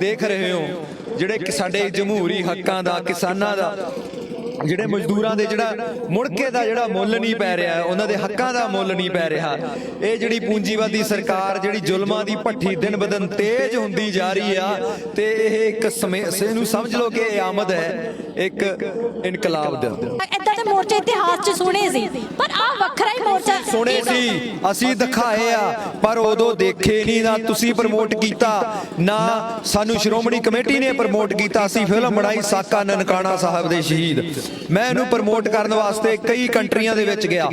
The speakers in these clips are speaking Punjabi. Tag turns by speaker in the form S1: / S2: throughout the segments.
S1: ਦੇਖ ਰਹੇ ਹੋ ਜਿਹੜੇ ਕਿ ਸਾਡੇ ਜਮਹੂਰੀ ਹੱਕਾਂ ਦਾ, ਕਿਸਾਨਾਂ ਦਾ, ਜਿਹੜੇ ਮਜ਼ਦੂਰਾਂ ਦੇ ਜਿਹੜਾ ਮੁੜਕੇ ਦਾ ਜਿਹੜਾ ਮੁੱਲ ਨਹੀਂ ਪੈ ਰਿਹਾ, ਉਹਨਾਂ ਦੇ ਹੱਕਾਂ ਦਾ ਮੁੱਲ ਨਹੀਂ ਪੈ ਰਿਹਾ। ਇਹ ਜਿਹੜੀ ਪੂੰਜੀਵਾਦੀ ਸਰਕਾਰ, ਜਿਹੜੀ ਜ਼ੁਲਮਾਂ ਦੀ ਭੱਠੀ ਦਿਨ ਬਦਨ ਤੇਜ਼ ਹੁੰਦੀ ਜਾ ਰਹੀ ਆ, ਤੇ ਇਹ ਇੱਕ ਸਮੇਂ ਨੂੰ ਸਮਝ ਲਓ ਕਿ ਇਹ ਆਮਦ ਹੈ, ਇੱਕ ਇਨਕਲਾਬ ਦਾ
S2: ਇਦਾਂ ਦੇ ਮੋਰਚੇ ਇਤਿਹਾਸ 'ਚ ਸੁਣੇ ਸੀ, ਪਰ ਆ ਵੱਖਰਾ
S1: ਸੁਣੇ ਸੀ। ਅਸੀਂ ਦਿਖਾਏ ਆ ਪਰ ਉਦੋਂ ਦੇਖੇ ਨਹੀਂ ਨਾ ਤੁਸੀਂ ਪ੍ਰਮੋਟ ਕੀਤਾ। ਨਾ ਸਾਨੂੰ ਸ਼੍ਰੋਮਣੀ ਕਮੇਟੀ ਨੇ ਪ੍ਰਮੋਟ ਕੀਤਾ। ਅਸੀਂ ਫਿਲਮ ਬਣਾਈ ਸਾਕਾ ਨਨਕਾਣਾ ਸਾਹਿਬ ਦੇ ਸ਼ਹੀਦ। ਮੈਂ ਇਹਨੂੰ ਪ੍ਰਮੋਟ ਕਰਨ ਵਾਸਤੇ ਕਈ ਕੰਟਰੀਆਂ ਦੇ ਵਿੱਚ ਗਿਆ।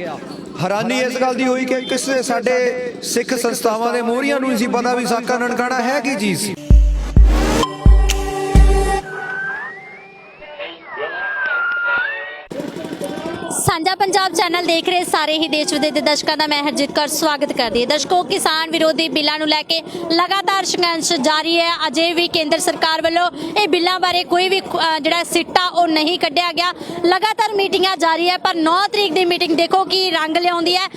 S1: ਹੈਰਾਨੀ ਇਸ ਗੱਲ ਦੀ ਹੋਈ ਕਿ ਕਿਸੇ ਸਾਡੇ ਸਿੱਖ ਸੰਸਥਾਵਾਂ ਦੇ ਮੋਹਰੀਆਂ ਨੂੰ ਨਹੀਂ ਸੀ ਪਤਾ ਵੀ ਸਾਕਾ ਨਨਕਾਣਾ ਹੈ ਕੀ ਚੀਜ਼। ਸੀ
S2: ਸਾਂਝਾ ਪੰਜਾਬ ਚੈਨਲ ਦੇਖ ਰਹੇ ਸਾਰੇ ਹੀ ਦੇਸ਼ ਵਿਦੇਸ਼ ਦੇ ਦਰਸ਼ਕਾਂ ਦਾ ਮੈਂ ਹਰਜੀਤ ਕੌਰ ਸਵਾਗਤ ਕਰਦੀ ਹਾਂ। ਦਰਸ਼ਕੋ, ਕਿਸਾਨ ਵਿਰੋਧੀ ਬਿੱਲਾਂ ਨੂੰ ਲੈ ਕੇ ਲਗਾਤਾਰ ਸੰਘਰਸ਼ ਜਾਰੀ ਹੈ। ਅਜੇ ਵੀ ਕੇਂਦਰ ਸਰਕਾਰ ਵੱਲੋਂ ਇਹ ਬਿੱਲਾਂ ਬਾਰੇ ਕੋਈ ਵੀ ਜਿਹੜਾ ਸਿੱਟਾ ਉਹ ਨਹੀਂ ਕੱਢਿਆ ਗਿਆ। ਲਗਾਤਾਰ ਮੀਟਿੰਗਾਂ ਜਾਰੀ ਹੈ, ਪਰ 9 ਤਰੀਕ ਦੀ ਮੀਟਿੰਗ ਦੇਖੋ ਕੀ ਰੰਗ ਲਿਆਉਂਦੀ ਹੈ।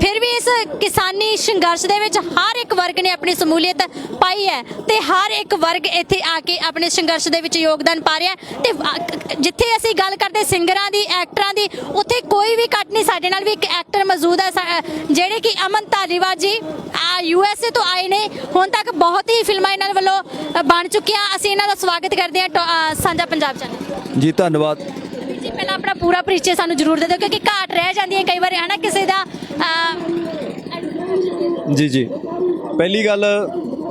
S2: ਫਿਰ ਵੀ ਇਸ ਕਿਸਾਨੀ ਸੰਘਰਸ਼ ਦੇ ਵਿੱਚ ਹਰ ਇੱਕ ਵਰਗ ਨੇ ਆਪਣੀ ਸਮੂਲੀਅਤ ਪਾਈ ਹੈ ਤੇ ਹਰ ਇੱਕ ਵਰਗ ਇੱਥੇ ਆ ਕੇ ਆਪਣੇ ਸੰਘਰਸ਼ ਦੇ ਵਿੱਚ ਯੋਗਦਾਨ ਪਾ ਰਿਹਾ ਹੈ। ਤੇ ਜਿੱਥੇ ਅਸੀਂ ਗੱਲ ਕਰਦੇ ਸਿੰਗਰਾਂ ਦੀ, ਐਕਟਰਾਂ ਦੀ, ਉੱਥੇ ਕੋਈ ਵੀ ਘੱਟ ਨਹੀਂ, ਸਾਡੇ ਨਾਲ ਵੀ ਇੱਕ ਐਕਟਰ ਮੌਜੂਦ ਹੈ ਜਿਹੜੇ ਕਿ ਅਮਨ ਧਾਲੀਵਾਲ ਜੀ ਯੂ ਐਸ ਏ ਤੋਂ ਆਏ ਨੇ, ਹੁਣ ਤੱਕ ਬਹੁਤ ਹੀ ਫਿਲਮਾਂ ਇਹਨਾਂ ਵੱਲੋਂ ਬਣ ਚੁੱਕੀਆਂ। ਅਸੀਂ ਇਹਨਾਂ ਦਾ ਸਵਾਗਤ ਕਰਦੇ ਹਾਂ ਟੋ- ਸਾਂਝਾ ਪੰਜਾਬ ਚੈਨਲ
S1: ਜੀ, ਧੰਨਵਾਦ।
S2: ਜੀ, ਪਹਿਲਾਂ ਆਪਣਾ ਪੂਰਾ ਪਰਿਚੈ ਸਾਨੂੰ ਜ਼ਰੂਰ ਦੇ ਦਿਓ, ਕਿਉਂਕਿ ਘਾਟ ਰਹਿ ਜਾਂਦੀ ਹੈ ਕਈ ਵਾਰ, ਹਨਾ, ਕਿਸੇ ਦਾ
S1: ਜੀ ਜੀ। ਪਹਿਲੀ ਗੱਲ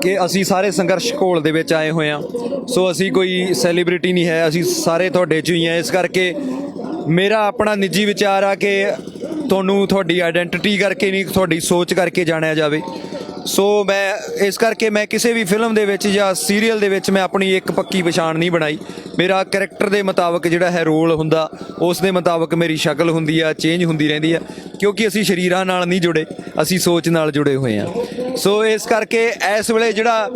S1: ਕਿ ਅਸੀਂ ਸਾਰੇ ਸੰਘਰਸ਼ ਘੋਲ ਦੇ ਵਿੱਚ ਆਏ ਹੋਏ ਆ ਸੋ ਅਸੀਂ ਕੋਈ ਸੈਲੀਬ੍ਰਿਟੀ ਨਹੀਂ ਹੈ, ਅਸੀਂ ਸਾਰੇ ਤੁਹਾਡੇ ਚ ਹੀ ਆ ਇਸ ਕਰਕੇ ਮੇਰਾ ਆਪਣਾ ਨਿੱਜੀ ਵਿਚਾਰ ਆ ਕਿ ਤੁਹਾਨੂੰ ਤੁਹਾਡੀ ਆਇਡੈਂਟੀਟੀ ਕਰਕੇ ਨਹੀਂ, ਤੁਹਾਡੀ ਸੋਚ ਕਰਕੇ ਜਾਣਿਆ ਜਾਵੇ। ਸੋ ਮੈਂ ਇਸ ਕਰਕੇ ਮੈਂ ਕਿਸੇ ਵੀ ਫਿਲਮ ਦੇ ਵਿੱਚ ਜਾਂ ਸੀਰੀਅਲ ਦੇ ਵਿੱਚ ਮੈਂ ਆਪਣੀ ਇੱਕ ਪੱਕੀ ਪਛਾਣ ਨਹੀਂ ਬਣਾਈ। ਮੇਰਾ ਕੈਰੈਕਟਰ ਦੇ ਮੁਤਾਬਕ ਜਿਹੜਾ ਹੈ ਰੋਲ ਹੁੰਦਾ, ਉਸ ਦੇ ਮੁਤਾਬਕ ਮੇਰੀ ਸ਼ਕਲ ਹੁੰਦੀ ਆ ਚੇਂਜ ਹੁੰਦੀ ਰਹਿੰਦੀ ਆ, ਕਿਉਂਕਿ ਅਸੀਂ ਸ਼ਰੀਰਾਂ ਨਾਲ ਨਹੀਂ ਜੁੜੇ, ਅਸੀਂ ਸੋਚ ਨਾਲ ਜੁੜੇ ਹੋਏ ਆ। ਸੋ ਇਸ ਕਰਕੇ ਇਸ ਵੇਲੇ ਜਿਹੜਾ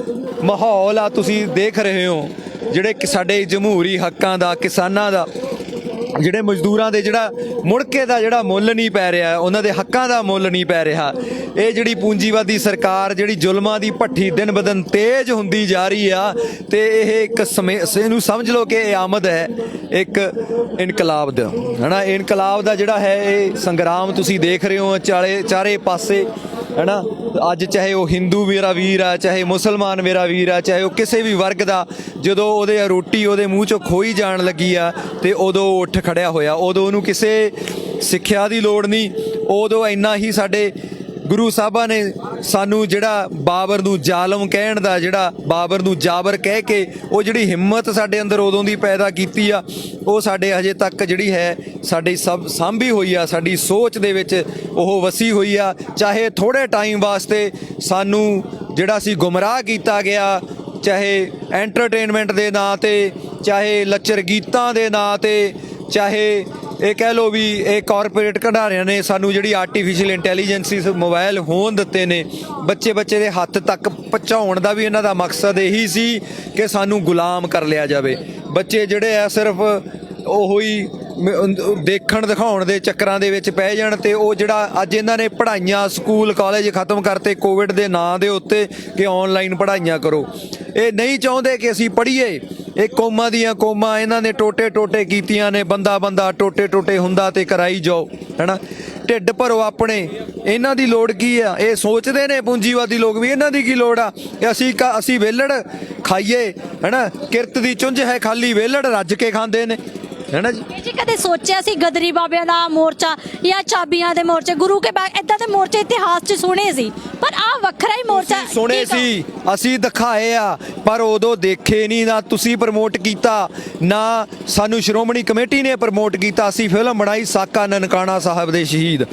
S1: ਮਾਹੌਲ ਆ, ਤੁਸੀਂ ਦੇਖ ਰਹੇ ਹੋ, ਜਿਹੜੇ ਸਾਡੇ ਜਮਹੂਰੀ ਹੱਕਾਂ ਦਾ, ਕਿਸਾਨਾਂ ਦਾ ਜਿਹੜੇ ਮਜ਼ਦੂਰਾਂ ਦੇ ਜਿਹੜਾ ਮੁੜਕੇ ਦਾ ਜਿਹੜਾ ਮੁੱਲ ਨਹੀਂ ਪੈ ਰਿਹਾ, ਉਹਨਾਂ ਦੇ ਹੱਕਾਂ ਦਾ ਮੁੱਲ ਨਹੀਂ ਪੈ ਰਿਹਾ। ਇਹ ਜਿਹੜੀ ਪੂੰਜੀਵਾਦੀ ਸਰਕਾਰ, ਜਿਹੜੀ ਜ਼ੁਲਮਾਂ ਦੀ ਭੱਠੀ ਦਿਨ ਬਦਨ ਤੇਜ਼ ਹੁੰਦੀ ਜਾ ਰਹੀ ਆ, ਤੇ ਇਹ ਇੱਕ ਸਮੇਂ ਨੂੰ ਸਮਝ ਲਓ ਕਿ ਇਹ ਆਮਦ ਹੈ, ਇੱਕ ਇਨਕਲਾਬ ਦਾ। ਹਨਾ, ਇਨਕਲਾਬ ਦਾ ਜਿਹੜਾ ਹੈ, ਇਹ ਸੰਗਰਾਮ ਤੁਸੀਂ ਦੇਖ ਰਹੇ ਹੋ, ਚਾਰੇ ਚਾਰੇ ਪਾਸੇ ਹਨਾ? ਅੱਜ ਚਾਹੇ ਉਹ ਹਿੰਦੂ ਮੇਰਾ ਵੀਰ ਆ, ਚਾਹੇ ਮੁਸਲਮਾਨ ਮੇਰਾ ਵੀਰ ਆ, ਚਾਹੇ ਉਹ ਕਿਸੇ ਵੀ ਵਰਗ ਦਾ, ਜਦੋਂ ਉਹਦੇ ਰੋਟੀ ਉਹਦੇ ਮੂੰਹ ਚੋਂ ਖੋਈ ਜਾਣ ਲੱਗੀ ਆ ਤੇ ਉਦੋਂ ਉਹ ਉੱਠ ਖੜਿਆ ਹੋਇਆ। ਉਦੋਂ ਉਹਨੂੰ ਕਿਸੇ ਸਿੱਖਿਆ ਦੀ ਲੋੜ ਨਹੀਂ। ਉਦੋਂ ਇੰਨਾ ਹੀ ਸਾਡੇ ਗੁਰੂ ਸਾਹਿਬਾਂ ਨੇ ਸਾਨੂੰ ਜਿਹੜਾ ਬਾਬਰ ਨੂੰ ਜ਼ਾਲਮ ਕਹਿਣ ਦਾ, ਜਿਹੜਾ ਬਾਬਰ ਨੂੰ ਜਾਬਰ ਕਹਿ ਕੇ, ਉਹ ਜਿਹੜੀ ਹਿੰਮਤ ਸਾਡੇ ਅੰਦਰ ਉਦੋਂ ਦੀ ਪੈਦਾ ਕੀਤੀ ਆ ਉਹ ਸਾਡੇ ਹਜੇ ਤੱਕ ਜਿਹੜੀ ਹੈ, ਸਾਡੀ ਸਭ ਸਾਂਭੀ ਹੋਈ ਆ, ਸਾਡੀ ਸੋਚ ਦੇ ਵਿੱਚ ਉਹ ਵਸੀ ਹੋਈ ਆ। ਚਾਹੇ ਥੋੜੇ ਟਾਈਮ ਵਾਸਤੇ ਸਾਨੂੰ ਜਿਹੜਾ ਸੀ ਗੁੰਮਰਾਹ ਕੀਤਾ ਗਿਆ, ਚਾਹੇ ਐਂਟਰਟੇਨਮੈਂਟ ਦੇ ਨਾਂ ਤੇ, ਚਾਹੇ ਲੱਚਰ ਗੀਤਾਂ ਦੇ ਨਾਂ ਤੇ, ਚਾਹੇ ਇਹ ਕਹਿ ਲੋ ਵੀ ਇਹ ਕਾਰਪੋਰੇਟ ਘਡਾਰਿਆਂ ਨੇ ਸਾਨੂੰ ਜਿਹੜੀ ਆਰਟੀਫੀਸ਼ੀਅਲ ਇੰਟੈਲੀਜੈਂਸ ਇਸ ਮੋਬਾਈਲ ਹੋਣ ਦਿੱਤੇ ਨੇ ਬੱਚੇ ਬੱਚੇ ਦੇ ਹੱਥ ਤੱਕ ਪਹੁੰਚਾਉਣ ਦਾ ਵੀ ਇਹਨਾਂ ਦਾ ਮਕਸਦ ਇਹੀ ਸੀ ਕਿ ਸਾਨੂੰ ਗੁਲਾਮ ਕਰ ਲਿਆ ਜਾਵੇ। ਬੱਚੇ ਜਿਹੜੇ ਆ ਸਿਰਫ ਉਹੋ ਹੀ ਦੇਖਣ ਦਿਖਾਉਣ ਦੇ ਚੱਕਰਾਂ ਦੇ ਵਿੱਚ ਪੈ ਜਾਣ ਤੇ ਉਹ ਜਿਹੜਾ ਅੱਜ ਇਹਨਾਂ ਨੇ ਪੜ੍ਹਾਈਆਂ ਸਕੂਲ, ਕਾਲਜ ਖਤਮ ਕਰਤੇ ਕੋਵਿਡ ਦੇ ਨਾਂ ਦੇ ਉੱਤੇ ਕਿ ਆਨਲਾਈਨ ਪੜ੍ਹਾਈਆਂ ਕਰੋ। ਇਹ ਨਹੀਂ ਚਾਹੁੰਦੇ ਕਿ ਅਸੀਂ ਪੜ੍ਹੀਏ। ਇਹ ਕੌਮਾਂ ਦੀਆਂ ਕੌਮਾਂ ਇਹਨਾਂ ਨੇ ਟੋਟੇ ਟੋਟੇ ਕੀਤੀਆਂ ਨੇ ਬੰਦਾ ਬੰਦਾ ਟੋਟੇ ਟੋਟੇ ਹੁੰਦਾ ਤੇ ਕਰਾਈ ਜਾਓ, ਹੈਨਾ? ਢਿੱਡ ਭਰੋ ਆਪਣੇ। ਇਹਨਾਂ ਦੀ ਲੋੜ ਕੀ ਆ? ਇਹ ਸੋਚਦੇ ਨੇ ਪੂੰਜੀਵਾਦੀ ਲੋਕ ਵੀ ਇਹਨਾਂ ਦੀ ਕੀ ਲੋੜ ਆ? ਕਿ ਅਸੀਂ ਕ- ਅਸੀਂ ਵੇਲੜ ਖਾਈਏ, ਹੈਨਾ? ਕਿਰਤ ਦੀ ਚੁੰਝ ਹੈ ਖਾਲੀ, ਵੇਲੜ ਰੱਜ ਕੇ ਖਾਂਦੇ ਨੇ। ਹੈਨਾ ਜੀ?
S2: ਇਹ ਜੀ ਕਦੇ ਸੋਚਿਆ ਸੀ ਗਦਰੀ ਬਾਬਿਆਂ ਦਾ ਮੋਰਚਾ ਜਾਂ ਚਾਬੀਆਂ ਦੇ ਮੋਰਚੇ? ਗੁਰੂ ਕੇ ਬਾਗ ਇਦਾਂ ਦੇ ਮੋਰਚੇ ਇਤਿਹਾਸ 'ਚ ਸੁਣੇ ਸੀ ਪਰ ਆ ਵੱਖਰਾ ਹੀ ਮੋਰਚਾ
S1: ਸੁਣੇ? ਸੀ ਅਸੀਂ ਦਿਖਾਏ ਆ ਪਰ ਉਦੋਂ ਦੇਖੇ ਨਹੀਂ ਨਾ ਤੁਸੀਂ ਪ੍ਰਮੋਟ ਕੀਤਾ ਨਾ ਸਾਨੂੰ ਸ਼੍ਰੋਮਣੀ ਕਮੇਟੀ ਨੇ ਪ੍ਰਮੋਟ ਕੀਤਾ। ਅਸੀਂ ਫਿਲਮ ਬਣਾਈ ਸਾਕਾ ਨਨਕਾਣਾ ਸਾਹਿਬ ਦੇ ਸ਼ਹੀਦ।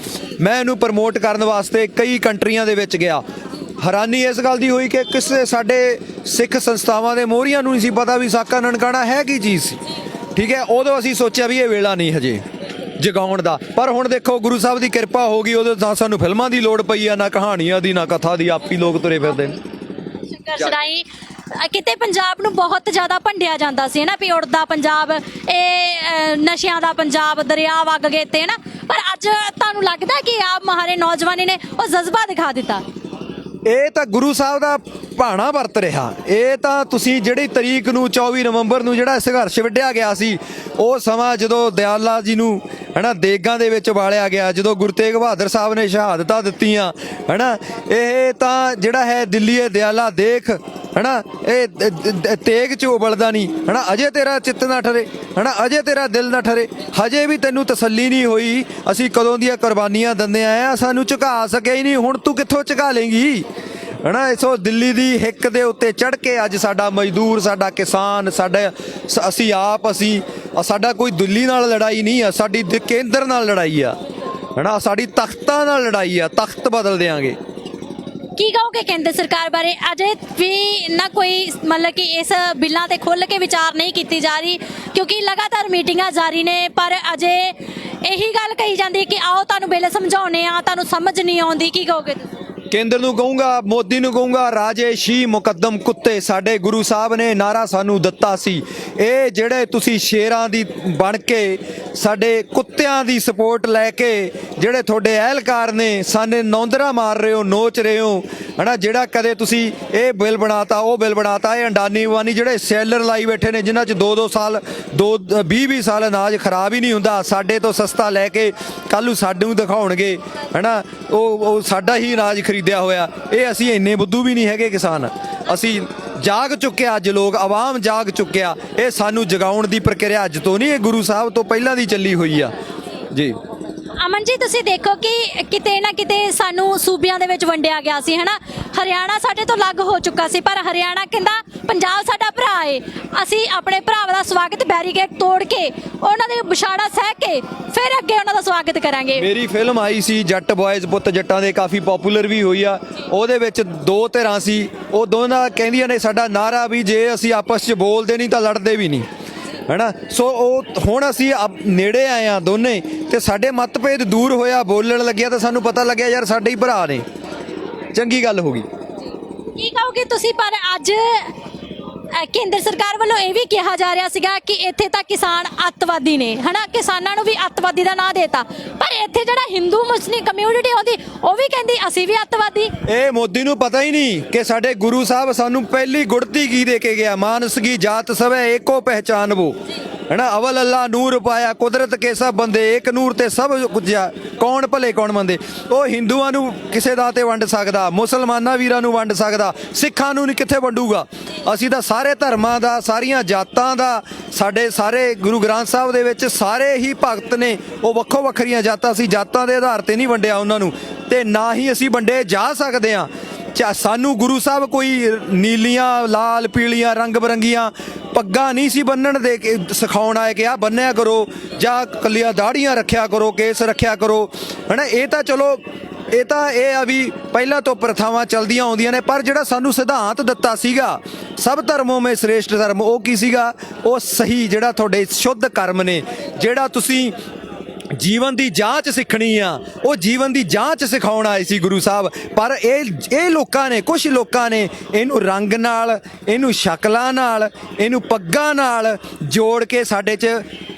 S1: ਮੈਂ ਇਹਨੂੰ ਪ੍ਰਮੋਟ ਕਰਨ ਵਾਸਤੇ ਕਈ ਕੰਟਰੀਆਂ ਦੇ ਵਿੱਚ ਗਿਆ। ਹੈਰਾਨੀ ਇਸ ਗੱਲ ਦੀ ਹੋਈ ਕਿ ਕਿਸੇ ਸਾਡੇ ਸਿੱਖ ਸੰਸਥਾਵਾਂ ਦੇ ਮੋਹਰੀਆਂ ਨੂੰ ਨਹੀਂ ਸੀ ਪਤਾ ਵੀ ਸਾਕਾ ਨਨਕਾਣਾ ਹੈ ਕੀ ਚੀਜ਼ ਸੀ। ਠੀਕ ਹੈ ਉਦੋਂ ਅਸੀਂ ਸੋਚਿਆ ਵੀ ਇਹ ਵੇਲਾ ਨਹੀਂ ਹਜੇ ਜਗਾਉਣ ਦਾ। ਪਰ ਹੁਣ ਦੇਖੋ ਗੁਰੂ ਸਾਹਿਬ ਦੀ ਕਿਰਪਾ ਹੋ ਗਈ ਉਦੋਂ ਤਾਂ ਸਾਨੂੰ ਫਿਲਮਾਂ ਦੀ ਲੋੜ ਪਈ ਆ ਨਾ ਕਹਾਣੀਆਂ ਦੀ ਨਾ ਕਥਾ ਦੀ ਆਪ ਲੋਕ ਤੁਰੇ ਫਿਰਦੇ ਨੇ।
S2: ਅ, ਕਿਤੇ ਪੰਜਾਬ ਨੂੰ ਬਹੁਤ ਜ਼ਿਆਦਾ ਭੰਡਿਆ ਜਾਂਦਾ ਸੀ ਨਾ ਵੀ ਉੜਦਾ ਪੰਜਾਬ ਇਹ ਨਸ਼ਿਆਂ ਦਾ ਪੰਜਾਬ ਦਰਿਆ ਵਗ ਗਏ ਤੇ ਨਾ ਪਰ ਅੱਜ ਤੁਹਾਨੂੰ ਲੱਗਦਾ ਕਿ ਆਪ ਮਹਾਰੇ ਨੌਜਵਾਨੀ ਨੇ ਉਹ ਜਜ਼ਬਾ ਦਿਖਾ ਦਿੱਤਾ?
S1: ਇਹ ਤਾਂ ਗੁਰੂ ਸਾਹਿਬ ਦਾ ਭਾਣਾ ਵਰਤ ਰਿਹਾ। ਇਹ ਤਾਂ ਤੁਸੀਂ ਜਿਹੜੀ ਤਰੀਕ ਨੂੰ 24 ਨਵੰਬਰ ਨੂੰ ਜਿਹੜਾ ਸੰਘਰਸ਼ ਵਿੱਢਿਆ ਗਿਆ ਸੀ, ਉਹ ਸਮਾਂ ਜਦੋਂ ਦਿਆਲਾ ਜੀ ਨੂੰ, ਹਨਾ, ਦੇਗਾਂ ਦੇ ਵਿੱਚ ਵਾਲਿਆ ਗਿਆ, ਜਦੋਂ ਗੁਰੂ ਤੇਗ ਬਹਾਦਰ ਸਾਹਿਬ ਨੇ ਸ਼ਹਾਦਤਾਂ ਦਿੱਤੀਆਂ, ਹਨਾ, ਇਹ ਤਾਂ ਜਿਹੜਾ ਹੈ ਦਿੱਲੀ ਇਹ ਦਿਆਲਾ ਦੇਖ, ਹਨਾ, ਇਹ ਤੇਗ ਚ ਉਬਲਦਾ ਨਹੀਂ, ਹਨਾ, ਅਜੇ ਤੇਰਾ ਚਿੱਤ ਨਾ ਠਰੇ, ਹਨਾ, ਅਜੇ ਤੇਰਾ ਦਿਲ ਨਾ ਠਰੇ, ਹਜੇ ਵੀ ਤੈਨੂੰ ਤਸੱਲੀ ਨਹੀਂ ਹੋਈ, ਅਸੀਂ ਕਦੋਂ ਦੀਆਂ ਕੁਰਬਾਨੀਆਂ ਦਿੰਦੇ ਆਏ ਆ, ਸਾਨੂੰ ਝੁਕਾ ਸਕੇ ਹੀ ਨਹੀਂ, ਹੁਣ ਤੂੰ ਕਿੱਥੋਂ ਝੁਕਾ ਲੇਂਗੀ? ਹਨਾ ਇਸੋ ਦਿੱਲੀ ਦੀ ਹਿੱਕ ਦੇ ਉੱਤੇ ਚੜ ਕੇ ਅੱਜ ਸਾਡਾ ਮਜ਼ਦੂਰ, ਸਾਡਾ ਕਿਸਾਨ, ਸਾਡਾ ਅਸੀਂ ਆਪ, ਅਸੀਂ ਸਾਡਾ ਕੋਈ ਦਿੱਲੀ ਨਾਲ ਲੜਾਈ ਨਹੀਂ ਆ, ਸਾਡੀ ਕੇਂਦਰ ਨਾਲ ਲੜਾਈ ਆ। ਹਨਾ, ਸਾਡੀ ਤਖਤਾਂ ਨਾਲ ਲੜਾਈ ਆ, ਤਖਤ ਬਦਲ ਦੇਾਂਗੇ
S2: ਕੀ ਕਹੋਗੇ ਕੇਂਦਰ ਸਰਕਾਰ ਬਾਰੇ? ਅਜੇ ਵੀ ਨਾ ਕੋਈ, ਮਤਲਬ ਕਿ ਇਸ ਬਿੱਲਾਂ ਤੇ ਖੁੱਲ ਕੇ ਵਿਚਾਰ ਨਹੀਂ ਕੀਤੀ ਜਾ ਰਹੀ, ਕਿਉਂਕਿ ਲਗਾਤਾਰ ਮੀਟਿੰਗਾਂ ਜਾਰੀ ਨੇ, ਪਰ ਅਜੇ ਇਹੀ ਗੱਲ ਕਹੀ ਜਾਂਦੀ ਕਿ ਆਓ ਤੁਹਾਨੂੰ ਬਿੱਲ ਸਮਝਾਉਣੇ ਆ ਤੁਹਾਨੂੰ ਸਮਝ ਨਹੀਂ ਆਉਂਦੀ, ਕੀ ਕਹੋਗੇ ਤੁਸੀਂ?
S1: ਕੇਂਦਰ ਨੂੰ ਕਹੂੰਗਾ, ਮੋਦੀ ਨੂੰ ਕਹੂੰਗਾ ਰਾਜੇ ਸ਼ੀ ਮੁਕੱਦਮ ਕੁੱਤੇ। ਸਾਡੇ ਗੁਰੂ ਸਾਹਿਬ ਨੇ ਨਾਰਾ ਸਾਨੂੰ ਦਿੱਤਾ ਸੀ। ਇਹ ਜਿਹੜੇ ਤੁਸੀਂ ਸ਼ੇਰਾਂ ਦੀ ਬਣ ਕੇ ਸਾਡੇ ਕੁੱਤਿਆਂ ਦੀ ਸਪੋਰਟ ਲੈ ਕੇ ਜਿਹੜੇ ਤੁਹਾਡੇ ਅਹਿਲਕਾਰ ਨੇ ਸਾਨੇ ਨੌਂਦਰਾ ਮਾਰ ਰਹੇ ਹੋ, ਨੋਚ ਰਹੇ ਹੋ, ਹਨਾ, ਜਿਹੜਾ ਕਦੇ ਤੁਸੀਂ ਇਹ ਬਿੱਲ ਬਣਾਤਾ, ਉਹ ਬਿੱਲ ਬਣਾਤਾ, ਇਹ ਅੰਡਾਨੀ ਵਾਨੀ ਜਿਹੜੇ ਸੈਲਰ ਲਾਈ ਬੈਠੇ ਨੇ, ਜਿਨ੍ਹਾਂ ਚ 2-2 ਸਾਲ 2 20-20 ਸਾਲ ਅਨਾਜ ਖਰਾਬ ਹੀ ਨਹੀਂ ਹੁੰਦਾ, ਸਾਡੇ ਤੋਂ ਸਸਤਾ ਲੈ ਕੇ ਕੱਲ ਨੂੰ ਸਾਨੂੰ ਦਿਖਾਉਣਗੇ, ਹਨਾ, ਉਹ ਉਹ ਸਾਡਾ ਹੀ ਅਨਾਜ ਖਰੀਦਿਆ ਹੋਇਆ। ਇਹ ਅਸੀਂ ਇੰਨੇ ਬੁੱਧੂ ਵੀ ਨਹੀਂ ਹੈਗੇ ਕਿਸਾਨ। ਅਸੀਂ ਜਾਗ ਚੁੱਕਿਆ ਅੱਜ ਲੋਕ, ਆਵਾਮ ਜਾਗ ਚੁੱਕਿਆ। ਇਹ ਸਾਨੂੰ ਜਗਾਉਣ ਦੀ ਪ੍ਰਕਿਰਿਆ ਅੱਜ ਤੋਂ ਨਹੀਂ, ਇਹ ਗੁਰੂ ਸਾਹਿਬ ਤੋਂ ਪਹਿਲਾਂ ਦੀ ਚੱਲੀ ਹੋਈ ਆ। ਜੀ।
S2: ਅਮਨ ਜੀ ਤੁਸੀਂ ਦੇਖੋ ਕਿ ਕਿਤੇ ਨਾ ਕਿਤੇ ਸਾਨੂੰ ਸੂਬਿਆਂ ਦੇ ਵਿੱਚ ਵੰਡਿਆ ਗਿਆ ਸੀ, ਹਨਾ? ਹਰਿਆਣਾ ਸਾਡੇ ਤੋਂ ਅਲੱਗ ਹੋ ਚੁੱਕਾ ਸੀ, ਪਰ ਹਰਿਆਣਾ ਕਹਿੰਦਾ, ਪੰਜਾਬ ਸਾਡਾ ਭਰਾ ਏ। ਅਸੀਂ ਆਪਣੇ ਭਰਾਵਾਂ ਦਾ ਸਵਾਗਤ ਬੈਰੀਕੇਡ ਤੋੜ ਕੇ, ਉਹਨਾਂ ਦੇ ਵਿਛਾੜਾ ਸਹਿ ਕੇ, ਫਿਰ ਅੱਗੇ ਉਹਨਾਂ ਦਾ ਸਵਾਗਤ ਕਰਾਂਗੇ।
S1: ਮੇਰੀ ਫਿਲਮ ਆਈ ਸੀ, ਜੱਟ ਬॉयਜ਼ ਪੁੱਤ ਜੱਟਾਂ ਦੇ, ਕਾਫੀ ਪਪੂਲਰ ਵੀ ਹੋਈ ਆ। ਉਹਦੇ ਵਿੱਚ ਦੋ ਧਿਰਾਂ ਸੀ, ਉਹ ਦੋਨਾਂ ਕਹਿੰਦੀਆਂ ਨੇ, ਸਾਡਾ ਨਾਰਾ ਵੀ ਜੇ ਅਸੀਂ ਆਪਸ 'ਚ ਬੋਲਦੇ ਨਹੀਂ ਤਾਂ ਲੜਦੇ ਵੀ ਨਹੀਂ। ਹੈਨਾ? ਸੋ ਉਹ ਹੁਣ ਅਸੀਂ ਨੇੜੇ ਆਏ ਆ ਦੋਨੇ, ਤੇ ਸਾਡੇ ਮਤਭੇਦ ਦੂਰ ਹੋਇਆ, ਬੋਲਣ ਲੱਗਿਆ ਤਾਂ ਸਾਨੂੰ ਪਤਾ ਲੱਗਿਆ ਯਾਰ ਸਾਡੇ ਹੀ ਭਰਾ ਨੇ। ਚੰਗੀ ਗੱਲ ਹੋ ਗਈ।
S2: ਕੀ ਕਹੋਗੇ ਤੁਸੀਂ? ਪਰ ਅੱਜ ਅ, ਕੇਂਦਰ ਸਰਕਾਰ ਵੱਲੋਂ ਇਹ ਵੀ ਕਿਹਾ ਜਾ ਰਿਹਾ ਸੀਗਾ ਕਿ ਇੱਥੇ ਤਾਂ ਕਿਸਾਨ ਅੱਤਵਾਦੀ ਨੇ ਹਨਾ? ਕਿਸਾਨਾਂ ਨੂੰ ਵੀ ਅੱਤਵਾਦੀ ਦਾ ਨਾਂ ਦੇਤਾ। ਪਰ ਇੱਥੇ ਜਿਹੜਾ ਹਿੰਦੂ ਮੁਸਲਿਮ ਕਮਿਊਨਿਟੀ ਆਉਂਦੀ ਉਹ ਵੀ ਕਹਿੰਦੀ ਅਸੀਂ ਵੀ ਅੱਤਵਾਦੀ।
S1: ਇਹ ਮੋਦੀ ਨੂੰ ਪਤਾ ਹੀ ਨਹੀਂ ਕਿ ਸਾਡੇ ਗੁਰੂ ਸਾਹਿਬ ਸਾਨੂੰ ਪਹਿਲੀ ਗੁੜਤੀ ਕੀ ਦੇ ਕੇ ਗਿਆ। ਮਾਨਸ ਕੀ ਜਾਤ ਸਵੈ ਏਕੋ ਪਹਿਚਾਨਵੋ। ਹੈਨਾ, ਅਵਲ ਅੱਲਾ, ਨੂਰ ਪਾਇਆ, ਕੁਦਰਤ ਕੇ ਸਭ ਬੰਦੇ ਏਕ ਨੂਰ ਤੇ ਸਭ ਕੁਝਿਆ ਕੌਣ ਭਲੇ, ਕੌਣ ਬੰਦੇ ਉਹ ਹਿੰਦੂਆਂ ਨੂੰ ਕਿਸੇ ਦਾ ਤੇ ਵੰਡ ਸਕਦਾ, ਮੁਸਲਮਾਨਾਂ ਵੀਰਾਂ ਨੂੰ ਵੰਡ ਸਕਦਾ, ਸਿੱਖਾਂ ਨੂੰ ਨਹੀਂ ਕਿੱਥੇ ਵੰਡੂਗਾ? ਅਸੀਂ ਤਾਂ ਸਾਰੇ ਧਰਮਾਂ ਦਾ, ਸਾਰੀਆਂ ਜਾਤਾਂ ਦਾ, ਸਾਡੇ ਸਾਰੇ ਗੁਰੂ ਗ੍ਰੰਥ ਸਾਹਿਬ ਦੇ ਵਿੱਚ ਸਾਰੇ ਹੀ ਭਗਤ ਨੇ, ਉਹ ਵੱਖੋ ਵੱਖਰੀਆਂ ਜਾਤਾਂ ਸੀ, ਜਾਤਾਂ ਦੇ ਆਧਾਰ ਤੇ ਨਹੀਂ ਵੰਡਿਆ ਉਹਨਾਂ ਨੂੰ। ਤੇ ਨਾ ਹੀ ਅਸੀਂ ਵੰਡੇ ਜਾ ਸਕਦੇ ਆ ਚਾ ਸਾਨੂੰ ਗੁਰੂ ਸਾਹਿਬ ਕੋਈ ਨੀਲੀਆਂ, ਲਾਲ, ਪੀਲੀਆਂ, ਰੰਗ ਬਰੰਗੀਆਂ ਪੱਗਾਂ ਨਹੀਂ ਸੀ ਬੰਨਣ ਦੇ ਕੇ, ਸਿਖਾਉਣ ਆਏ ਕਿ ਆ ਬੰਨਿਆ ਕਰੋ, ਜਾਂ ਕੱਲੀਆਂ ਦਾੜੀਆਂ ਰੱਖਿਆ ਕਰੋ, ਕੇਸ ਰੱਖਿਆ ਕਰੋ। ਹਨਾ, ਇਹ ਤਾਂ ਚਲੋ, ਇਹ ਤਾਂ ਇਹ ਆ ਵੀ ਪਹਿਲਾਂ ਤੋਂ ਪ੍ਰਥਾਵਾਂ ਚਲਦੀਆਂ ਆਉਂਦੀਆਂ ਨੇ, ਪਰ ਜਿਹੜਾ ਸਾਨੂੰ ਸਿਧਾਂਤ ਦਿੱਤਾ ਸੀਗਾ, ਸਭ ਧਰਮੋਂ ਮੇ ਸ੍ਰੇਸ਼ਟ ਧਰਮ, ਉਹ ਕੀ ਸੀਗਾ? ਉਹ ਸਹੀ ਜਿਹੜਾ ਤੁਹਾਡੇ ਸ਼ੁੱਧ ਕਰਮ ਨੇ, ਜਿਹੜਾ ਤੁਸੀਂ ਜੀਵਨ ਦੀ ਜਾਂਚ ਸਿੱਖਣੀ ਆ। ਉਹ ਜੀਵਨ ਦੀ ਜਾਂਚ ਸਿਖਾਉਣ ਆਏ ਸੀ ਗੁਰੂ ਸਾਹਿਬ। ਪਰ ਇਹ ਇਹ ਲੋਕਾਂ ਨੇ ਕੁਝ ਲੋਕਾਂ ਨੇ ਇਹਨੂੰ ਰੰਗ ਨਾਲ, ਇਹਨੂੰ ਸ਼ਕਲਾਂ ਨਾਲ, ਇਹਨੂੰ ਪੱਗਾਂ ਨਾਲ ਜੋੜ ਕੇ ਸਾਡੇ 'ਚ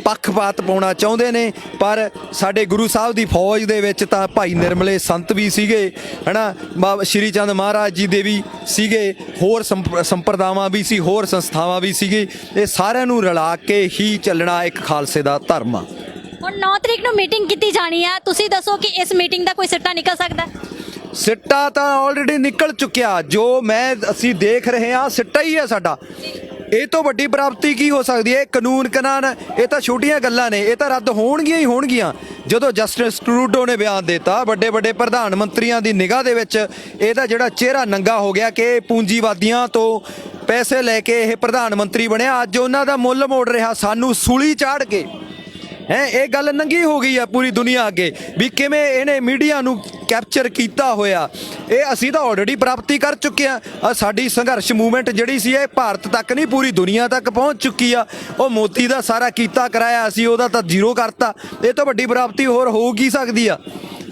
S1: ਪੱਖਪਾਤ ਪਾਉਣਾ ਚਾਹੁੰਦੇ ਨੇ। ਪਰ ਸਾਡੇ ਗੁਰੂ ਸਾਹਿਬ ਦੀ ਫੌਜ ਦੇ ਵਿੱਚ ਤਾਂ ਭਾਈ ਨਿਰਮਲੇ ਸੰਤ ਵੀ ਸੀਗੇ, ਹਨਾ? ਬਾਬਾ ਸ਼੍ਰੀ ਚੰਦ ਮਹਾਰਾਜ ਜੀ ਦੇ ਵੀ ਸੀਗੇ, ਹੋਰ ਸੰਪ- ਸੰਪਰਦਾਵਾਂ ਵੀ ਸੀ, ਹੋਰ ਸੰਸਥਾਵਾਂ ਵੀ ਸੀਗੀ। ਇਹ ਸਾਰਿਆਂ ਨੂੰ ਰਲਾ ਕੇ ਹੀ ਚੱਲਣਾ ਇੱਕ ਖਾਲਸੇ ਦਾ ਧਰਮ ਆ।
S2: ਹੁਣ 9 ਤਰੀਕ ਨੂੰ ਮੀਟਿੰਗ ਕੀਤੀ ਜਾਣੀ ਹੈ ਤੁਸੀਂ ਦੱਸੋ ਕਿ ਇਸ ਮੀਟਿੰਗ ਦਾ ਕੋਈ ਸਿੱਟਾ ਨਿਕਲ ਸਕਦਾ? ਹੈ?
S1: ਸਿੱਟਾ ਤਾਂ ਆਲਰੇਡੀ ਨਿਕਲ ਚੁੱਕਿਆ। ਜੋ ਮੈਂ ਅਸੀਂ ਦੇਖ ਰਹੇ ਹਾਂ, ਸਿੱਟਾ ਹੀ ਹੈ ਸਾਡਾ। ਇਹ ਤੋਂ ਵੱਡੀ ਪ੍ਰਾਪਤੀ ਕੀ ਹੋ ਸਕਦੀ ਹੈ? ਕਾਨੂੰਨ ਕਨਾਨ, ਇਹ ਤਾਂ ਛੋਟੀਆਂ ਗੱਲਾਂ ਨੇ, ਇਹ ਤਾਂ ਰੱਦ ਹੋਣਗੀਆਂ ਹੀ ਹੋਣਗੀਆਂ। ਜਦੋਂ ਜਸਟਿਸ ਟਰੂਡੋ ਨੇ ਬਿਆਨ ਦਿੱਤਾ, ਵੱਡੇ ਵੱਡੇ ਪ੍ਰਧਾਨ ਮੰਤਰੀਆਂ ਦੀ ਨਿਗਾਹ ਦੇ ਵਿੱਚ, ਇਹਦਾ ਜਿਹੜਾ ਚਿਹਰਾ ਨੰਗਾ ਹੋ ਗਿਆ ਕਿ ਪੂੰਜੀਵਾਦੀਆਂ ਤੋਂ ਪੈਸੇ ਲੈ ਕੇ ਇਹ ਪ੍ਰਧਾਨ ਮੰਤਰੀ ਬਣਿਆ। ਅੱਜ ਉਹਨਾਂ ਦਾ ਮੁੱਲ ਮੋੜ ਰਿਹਾ, ਸਾਨੂੰ ਸੂਲੀ ਚਾੜ ਕੇ। ਹੈ, ਇਹ ਗੱਲ ਨੰਗੀ ਹੋ ਗਈ ਆ ਪੂਰੀ ਦੁਨੀਆ ਅੱਗੇ ਵੀ ਕਿਵੇਂ ਇਹਨੇ ਮੀਡੀਆ ਨੂੰ ਕੈਪਚਰ ਕੀਤਾ ਹੋਇਆ। ਇਹ ਅਸੀਂ ਤਾਂ ਆਲਰੇਡੀ ਪ੍ਰਾਪਤੀ ਕਰ ਚੁੱਕੇ ਆ। ਸਾਡੀ ਸੰਘਰਸ਼ ਮੂਵਮੈਂਟ ਜਿਹੜੀ ਸੀ, ਇਹ ਭਾਰਤ ਤੱਕ ਨਹੀਂ, ਪੂਰੀ ਦੁਨੀਆ ਤੱਕ ਪਹੁੰਚ ਚੁੱਕੀ ਆ। ਉਹ ਮੋਦੀ ਦਾ ਸਾਰਾ ਕੀਤਾ ਕਰਾਇਆ ਅਸੀਂ ਉਹਦਾ ਤਾਂ ਜ਼ੀਰੋ ਕਰਤਾ। ਇਹ ਤਾਂ ਵੱਡੀ ਪ੍ਰਾਪਤੀ ਹੋਰ ਹੋ ਕੀ ਸਕਦੀ ਆ?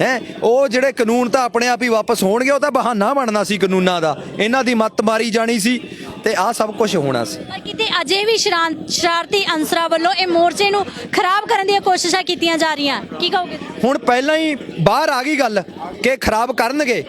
S1: ਹੈ, ਉਹ ਜਿਹੜੇ ਕਾਨੂੰਨ ਤਾਂ ਆਪਣੇ ਆਪ ਹੀ ਵਾਪਸ ਹੋਣਗੇ, ਉਹ ਤਾਂ ਬਹਾਨਾ ਬਣਨਾ ਸੀ ਕਾਨੂੰਨਾਂ ਦਾ। ਇਹਨਾਂ ਦੀ ਮੱਤ ਮਾਰੀ ਜਾਣੀ ਸੀ। ਤੇ ਆਹ ਸਭ ਕੁਝ ਹੋਣਾ ਸੀ।
S2: ਪਰ ਕਿਤੇ ਅਜੇ ਵੀ ਸ਼ਰਾਂ- ਸ਼ਰਾਰਤੀ ਅਨਸਰਾਂ ਵੱਲੋਂ ਇਹ ਮੋਰਚੇ ਨੂੰ ਖਰਾਬ ਕਰਨ ਦੀਆਂ ਕੋਸ਼ਿਸ਼ਾਂ ਕੀਤੀਆਂ ਜਾ ਰਹੀਆਂ। ਕੀ ਕਹੋਗੇ
S1: ਹੁਣ ਪਹਿਲਾਂ ਹੀ ਬਾਹਰ ਆ ਗਈ ਗੱਲ ਕਿ ਖਰਾਬ ਕਰਨਗੇ।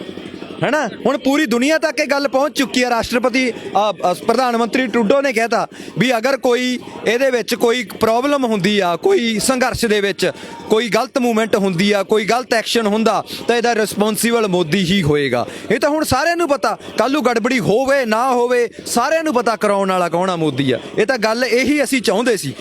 S1: ਹੈਨਾ? ਹੁਣ ਪੂਰੀ ਦੁਨੀਆ ਤੱਕ ਇਹ ਗੱਲ ਪਹੁੰਚ ਚੁੱਕੀ ਹੈ ਰਾਸ਼ਟਰਪਤੀ ਅ, ਅ, ਪ੍ਰਧਾਨ ਮੰਤਰੀ ਟਰੂਡੋ ਨੇ ਕਹਿਤਾ ਵੀ ਅਗਰ ਕੋਈ ਇਹਦੇ ਵਿੱਚ ਕੋਈ ਪ੍ਰੋਬਲਮ ਹੁੰਦੀ ਆ ਕੋਈ ਸੰਘਰਸ਼ ਦੇ ਵਿੱਚ ਕੋਈ ਗਲਤ ਮੂਵਮੈਂਟ ਹੁੰਦੀ ਆ ਕੋਈ ਗਲਤ ਐਕਸ਼ਨ ਹੁੰਦਾ ਤਾਂ ਇਹਦਾ ਰਿਸਪੌਂਸੀਬਲ ਮੋਦੀ ਹੀ ਹੋਏਗਾ। ਇਹ ਤਾਂ ਹੁਣ ਸਾਰਿਆਂ ਨੂੰ ਪਤਾ ਕੱਲ੍ਹ ਨੂੰ ਗੜਬੜੀ ਹੋਵੇ ਨਾ ਹੋਵੇ ਸਾਰਿਆਂ ਨੂੰ ਪਤਾ ਕਰਾਉਣ ਵਾਲਾ ਕੌਣ ਆ ਮੋਦੀ ਆ। ਇਹ ਤਾਂ ਗੱਲ ਇਹੀ ਅਸੀਂ ਚਾਹੁੰਦੇ ਸੀ।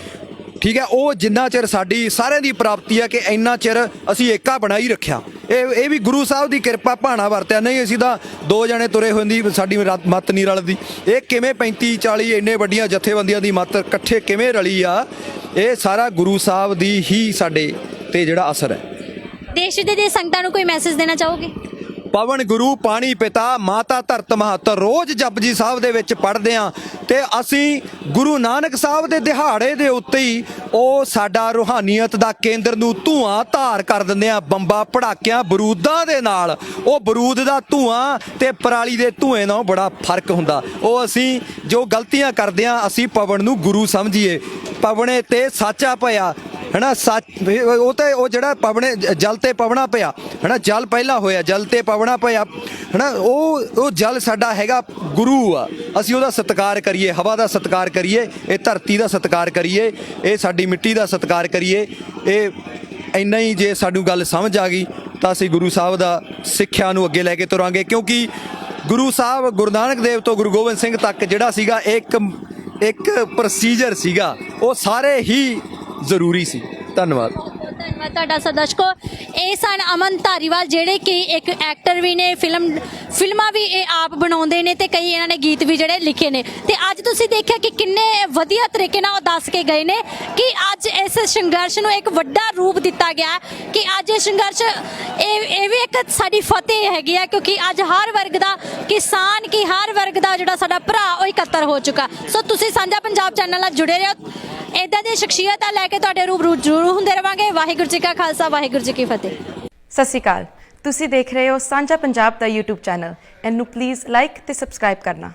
S1: ਠੀਕ ਹੈ ਉਹ ਜਿੰਨਾ ਚਿਰ ਸਾਡੀ ਸਾਰਿਆਂ ਦੀ ਪ੍ਰਾਪਤੀ ਹੈ ਕਿ ਇੰਨਾ ਚਿਰ ਅਸੀਂ ਏਕਾ ਬਣਾਈ ਰੱਖਿਆ। ਇਹ ਇਹ ਵੀ ਗੁਰੂ ਸਾਹਿਬ ਦੀ ਕਿਰਪਾ ਭਾਣਾ ਵਰਤਿਆ। ਨਹੀਂ, ਅਸੀਂ ਤਾਂ ਦੋ ਜਣੇ ਤੁਰੇ ਹੁੰਦੀ ਸਾਡੀ ਰਾਤ- ਮੱਤ ਨਹੀਂ ਰਲਦੀ। ਇਹ ਕਿਵੇਂ 35 40 ਇੰਨੇ ਵੱਡੀਆਂ ਜਥੇਬੰਦੀਆਂ ਦੀ ਮੱਤ ਇਕੱਠੇ ਕਿਵੇਂ ਰਲੀ ਆ? ਇਹ ਸਾਰਾ ਗੁਰੂ ਸਾਹਿਬ ਦੀ ਹੀ ਸਾਡੇ ਤੇ ਜਿਹੜਾ ਅਸਰ ਹੈ।
S2: ਦੇਸ਼ ਵਿਦੇਸ਼ ਦੇ ਸੰਗਤਾਂ ਨੂੰ ਕੋਈ ਮੈਸੇਜ ਦੇਣਾ ਚਾਹੋਗੇ?
S1: ਪਵਨ ਗੁਰੂ ਪਾਣੀ ਪਿਤਾ, ਮਾਤਾ ਧਰਤ ਮਹੱਤ। ਰੋਜ਼ ਜਪਜੀ ਸਾਹਿਬ ਦੇ ਵਿੱਚ ਪੜ੍ਹਦੇ ਆ ਤੇ ਅਸੀਂ ਗੁਰੂ ਨਾਨਕ ਸਾਹਿਬ ਦੇ ਦਿਹਾੜੇ ਦੇ ਉੱਤੇ ਹੀ ਉਹ ਸਾਡਾ ਰੂਹਾਨੀਅਤ ਦਾ ਕੇਂਦਰ ਨੂੰ ਧੂਆਂ ਧਾਰ ਕਰ ਦਿੰਦੇ ਆ ਬੰਬਾ ਪੜਾਕਿਆਂ ਬਰੂਦਾਂ ਦੇ ਨਾਲ। ਉਹ ਬਰੂਦ ਦਾ ਧੂਆਂ ਤੇ ਪਰਾਲੀ ਦੇ ਧੂਏ ਨਾਲ ਬੜਾ ਫ਼ਰਕ ਹੁੰਦਾ। ਉਹ ਅਸੀਂ ਜੋ ਗਲਤੀਆਂ ਕਰਦੇ ਆ ਅਸੀਂ ਪਵਨ ਨੂੰ ਗੁਰੂ ਸਮਝੀਏ। ਪਵਨੇ ਤੇ ਸਾਚਾ ਪਿਆ ਹਨਾ, ਸੱਚ ਉਹ ਤੇ ਉਹ ਜਿਹੜਾ ਪਵਣੇ, ਜਲ ਤੇ ਪਵਣਾ ਪਿਆ, ਹਨਾ, ਜਲ ਪਹਿਲਾਂ ਹੋਇਆ, ਜਲ ਤੇ ਪਵਣਾ ਪਿਆ, ਹਨਾ, ਉਹ ਉਹ ਜਲ ਸਾਡਾ ਹੈਗਾ ਗੁਰੂ ਆ। ਅਸੀਂ ਉਹਦਾ ਸਤਿਕਾਰ ਕਰੀਏ, ਹਵਾ ਦਾ ਸਤਿਕਾਰ ਕਰੀਏ, ਇਹ ਧਰਤੀ ਦਾ ਸਤਿਕਾਰ ਕਰੀਏ, ਇਹ ਸਾਡੀ ਮਿੱਟੀ ਦਾ ਸਤਿਕਾਰ ਕਰੀਏ, ਇਹ ਇੰਨਾ ਹੀ ਜੇ ਸਾਨੂੰ ਗੱਲ ਸਮਝ ਆ ਗਈ, ਤਾਂ ਅਸੀਂ ਗੁਰੂ ਸਾਹਿਬ ਦਾ ਸਿੱਖਿਆ ਨੂੰ ਅੱਗੇ ਲੈ ਕੇ ਤੁਰਾਂਗੇ, ਕਿਉਂਕਿ ਗੁਰੂ ਸਾਹਿਬ ਗੁਰੂ ਨਾਨਕ ਦੇਵ ਤੋਂ ਗੁਰੂ ਗੋਬਿੰਦ ਸਿੰਘ ਤੱਕ ਜਿਹੜਾ ਸੀਗਾ, ਇੱਕ ਇੱਕ ਪ੍ਰੋਸੀਜਰ ਸੀਗਾ, ਉਹ ਸਾਰੇ ਹੀ ਜ਼ਰੂਰੀ ਸੀ। ਧੰਨਵਾਦ।
S2: ਧੰਨਵਾਦ ਤੁਹਾਡਾ ਸੋ ਦਰਸ਼ਕੋ ਇਹ ਸਨ ਅਮਨ ਧਾਰੀਵਾਲ ਜਿਹੜੇ ਕਿ ਇੱਕ ਐਕਟਰ ਵੀ ਨੇ ਫਿਲਮ ਫਿਲਮਾਂ ਵੀ ਇਹ ਆਪ ਬਣਾਉਂਦੇ ਨੇ ਤੇ ਕਈ ਇਹਨਾਂ ਨੇ ਗੀਤ ਵੀ ਜਿਹੜੇ ਲਿਖੇ ਨੇ। ਤੇ ਅੱਜ ਤੁਸੀਂ ਦੇਖਿਆ ਕਿ ਕਿੰਨੇ ਵਧੀਆ ਤਰੀਕੇ ਨਾਲ ਉਹ ਦੱਸ ਕੇ ਗਏ ਨੇ ਕਿ ਅੱਜ ਇਸ ਸੰਘਰਸ਼ ਨੂੰ ਇੱਕ ਵੱਡਾ ਰੂਪ ਦਿੱਤਾ ਗਿਆ ਕਿ ਅੱਜ ਇਹ ਸੰਘਰਸ਼, ਇਹ ਇਹ ਵੀ ਇੱਕ ਸਾਡੀ ਫਤਿਹ ਹੈਗੀ ਆ ਕਿਉਂਕਿ ਅੱਜ ਹਰ ਵਰਗ ਦਾ ਕਿਸਾਨ ਕੀ ਹਰ ਵਰਗ ਦਾ ਜਿਹੜਾ ਸਾਡਾ ਭਰਾ ਉਹ ਇਕੱਤਰ ਹੋ ਚੁੱਕਾ। ਸੋ ਤੁਸੀਂ ਸਾਂਝਾ ਪੰਜਾਬ ਚੈਨਲ ਨਾਲ ਜੁੜੇ ਰਹੋ। ਇਦਾਂ ਦੀ ਸ਼ਖਸੀਅਤਾਂ ਲੈ ਕੇ ਤੁਹਾਡੇ ਰੂਬਰੂ ਜ਼ਰੂਰ ਹੁੰਦੇ ਰਵਾਂਗੇ। ਵਾਹਿਗੁਰੂ ਜੀ ਕਾ ਖਾਲਸਾ, ਵਾਹਿਗੁਰੂ ਜੀ ਕੀ ਫਤਿਹ।
S3: ਸਤਿ ਸ਼੍ਰੀ ਅਕਾਲ। ਤੁਸੀਂ ਦੇਖ ਰਹੇ ਹੋ ਸਾਂਝਾ ਪੰਜਾਬ ਦਾ YouTube ਚੈਨਲ। ਇਹਨੂੰ ਪਲੀਜ਼ ਲਾਈਕ ਤੇ ਸਬਸਕ੍ਰਾਈਬ ਕਰਨਾ।